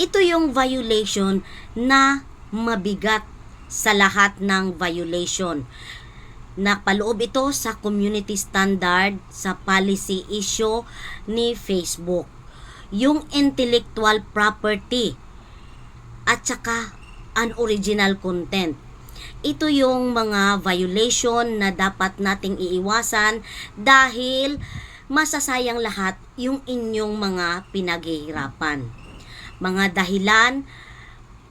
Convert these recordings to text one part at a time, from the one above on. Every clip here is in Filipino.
ito yung violation na mabigat sa lahat ng violation. Napaloob ito sa community standard sa policy issue ni Facebook. Yung intellectual property at saka unoriginal content. Ito yung mga violation na dapat nating iiwasan dahil masasayang lahat yung inyong mga pinaghihirapan. Mga dahilan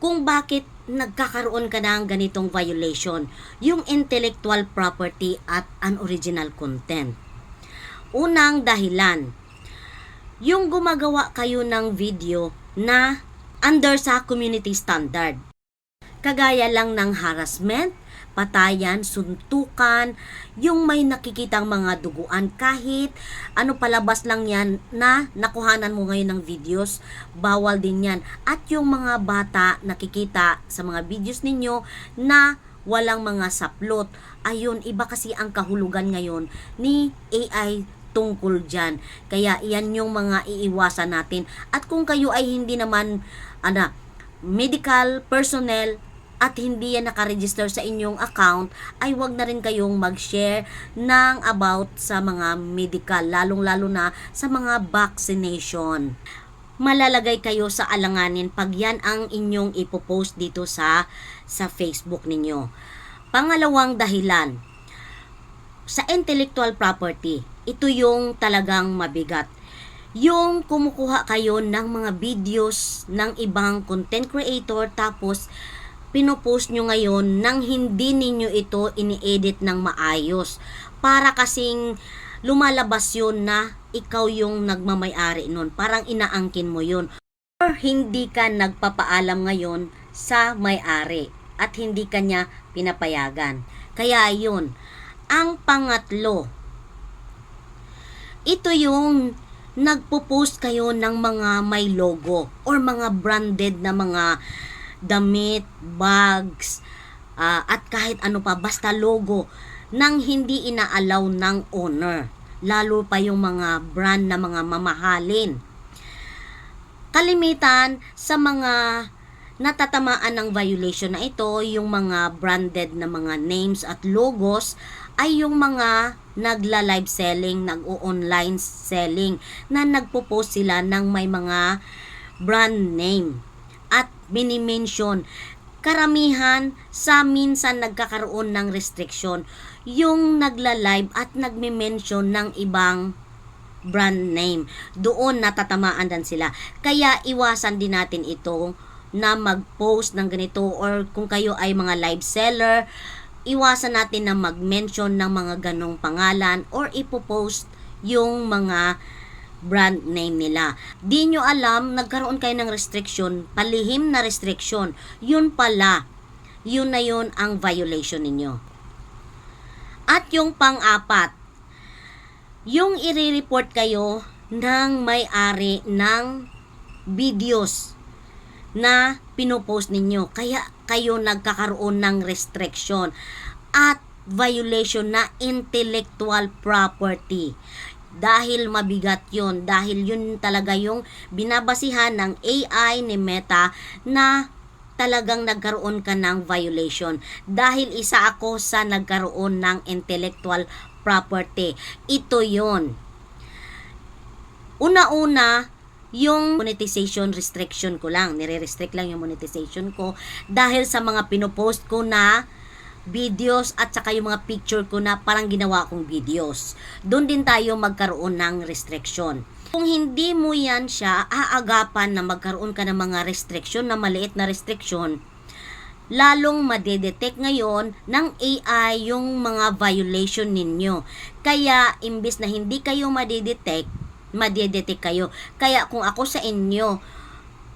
kung bakit nagkakaroon ka ng ganitong violation, yung intellectual property at unoriginal content. Unang dahilan, yung gumagawa kayo ng video na under sa community standard. Kagaya lang ng harassment, patayan, suntukan, yung may nakikitang mga duguan kahit ano palabas lang yan na nakuhanan mo ngayon ng videos, bawal din yan. At yung mga bata nakikita sa mga videos ninyo na walang mga saplot. Ayun, iba kasi ang kahulugan ngayon ni AI tungkol dyan. Kaya yan yung mga iiwasan natin. At kung kayo ay hindi naman ana, medical personnel at hindi yan nakaregister sa inyong account, ay wag na rin kayong mag-share ng about sa mga medical, lalong-lalo na sa mga vaccination. Malalagay kayo sa alanganin pag yan ang inyong ipopost dito sa sa Facebook ninyo. Pangalawang dahilan, sa intellectual property, ito yung talagang mabigat. Yung kumukuha kayo ng mga videos ng ibang content creator tapos pinopost nyo ngayon nang hindi ninyo ito ini-edit ng maayos. Para kasing lumalabas yun na ikaw yung nagmamayari nun. Parang inaangkin mo yun. Or hindi ka nagpapaalam ngayon sa may-ari at hindi ka niya pinapayagan. Kaya yun. Ang pangatlo, ito yung nagpo-post kayo ng mga may logo or mga branded na mga damit, bags, ah, at kahit ano pa, basta logo nang hindi inaalaw ng owner. Lalo pa yung mga brand na mga mamahalin. Kalimitan sa mga natatamaan ng violation na ito, yung mga branded na mga names at logos ay yung mga nagla-live selling, nag-o-online selling na nagpo-post sila ng may mga brand name minimension karamihan sa minsan nagkakaroon ng restriction yung nagla-live at nagme-mention ng ibang brand name. Doon natatamaan din sila. Kaya iwasan din natin ito na mag-post ng ganito or kung kayo ay mga live seller, iwasan natin na mag-mention ng mga ganong pangalan or ipopost yung mga brand name nila. Di nyo alam, nagkaroon kayo ng restriction, palihim na restriction. Yun pala, yun na yun ang violation ninyo. At yung pang-apat, yung i-report kayo ng may-ari ng videos na pinopost ninyo. Kaya kayo nagkakaroon ng restriction at violation na intellectual property dahil mabigat yon dahil yun talaga yung binabasihan ng AI ni Meta na talagang nagkaroon ka ng violation. Dahil isa ako sa nagkaroon ng intellectual property. Ito yon una-una yung monetization restriction ko lang. Nire-restrict lang yung monetization ko. Dahil sa mga pinopost ko na videos at saka yung mga picture ko na parang ginawa kong videos. Doon din tayo magkaroon ng restriction. Kung hindi mo yan siya aagapan na magkaroon ka ng mga restriction na maliit na restriction, lalong madedetect ngayon ng AI yung mga violation ninyo. Kaya, imbis na hindi kayo madedetect, madedetect kayo. Kaya kung ako sa inyo,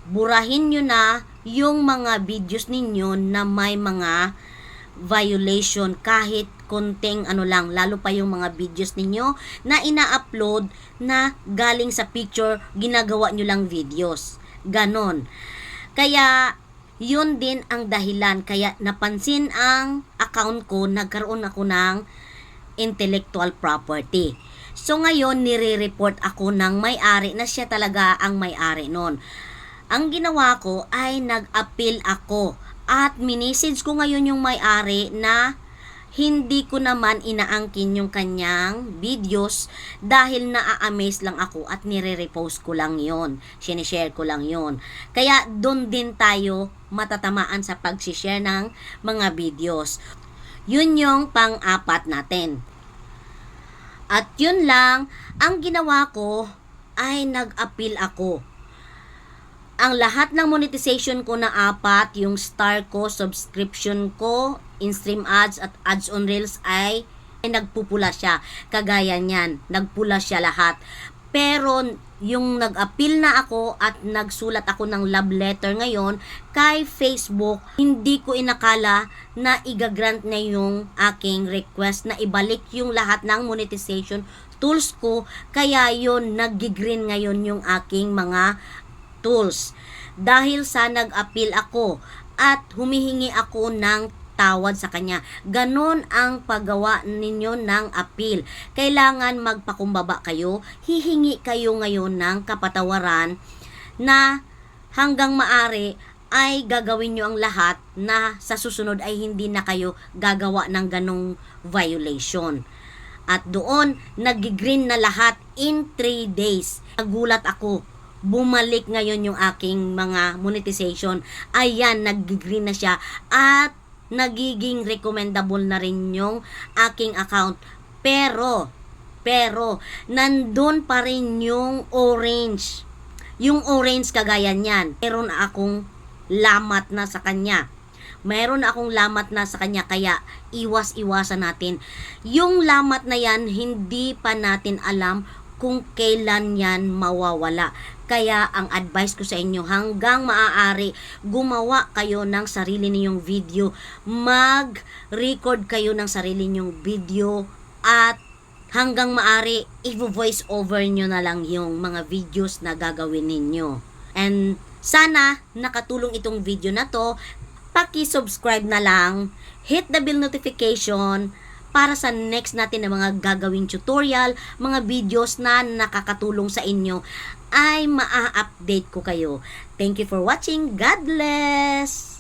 burahin nyo na yung mga videos ninyo na may mga violation kahit konting ano lang lalo pa yung mga videos ninyo na ina-upload na galing sa picture ginagawa nyo lang videos. Ganon. Kaya yun din ang dahilan. Kaya napansin ang account ko nagkaroon ako ng intellectual property. So ngayon nire-report ako ng may-ari na siya talaga ang may-ari nun. Ang ginawa ko ay nag-appeal ako at minisage ko ngayon yung may-ari na hindi ko naman inaangkin yung kanyang videos dahil naa-amaze lang ako at nire-repost ko lang yon sinishare ko lang yon kaya doon din tayo matatamaan sa pag-share ng mga videos. Yun yung pang-apat natin. At yun lang ang ginawa ko ay nag-appeal ako ang lahat ng monetization ko na apat, yung star ko, subscription ko, in-stream ads at ads on reels ay, ay nagpupula siya. Kagaya niyan, nagpula siya lahat. Pero yung nag-appeal na ako at nagsulat ako ng love letter ngayon kay Facebook, hindi ko inakala na igagrant niya yung aking request na ibalik yung lahat ng monetization tools ko. Kaya yun, nag-green ngayon yung aking mga tools dahil sa nag-appeal ako at humihingi ako ng tawad sa kanya. Ganon ang paggawa ninyo ng appeal. Kailangan magpakumbaba kayo, hihingi kayo ngayon ng kapatawaran na hanggang maari ay gagawin nyo ang lahat na sa susunod ay hindi na kayo gagawa ng ganong violation. At doon, nag-green na lahat in 3 days. Nagulat ako bumalik ngayon yung aking mga monetization. Ayan, nag-green na siya. At nagiging recommendable na rin yung aking account. Pero, pero, nandun pa rin yung orange. Yung orange kagaya niyan. Meron akong lamat na sa kanya. Meron akong lamat na sa kanya kaya iwas-iwasan natin. Yung lamat na yan, hindi pa natin alam kung kailan yan mawawala. Kaya ang advice ko sa inyo hanggang maaari gumawa kayo ng sarili ninyong video, mag-record kayo ng sarili ninyong video at hanggang maaari i-voice over nyo na lang yung mga videos na gagawin ninyo. And sana nakatulong itong video na to. Paki-subscribe na lang, hit the bell notification para sa next natin na mga gagawing tutorial, mga videos na nakakatulong sa inyo ay maa-update ko kayo. Thank you for watching. God bless!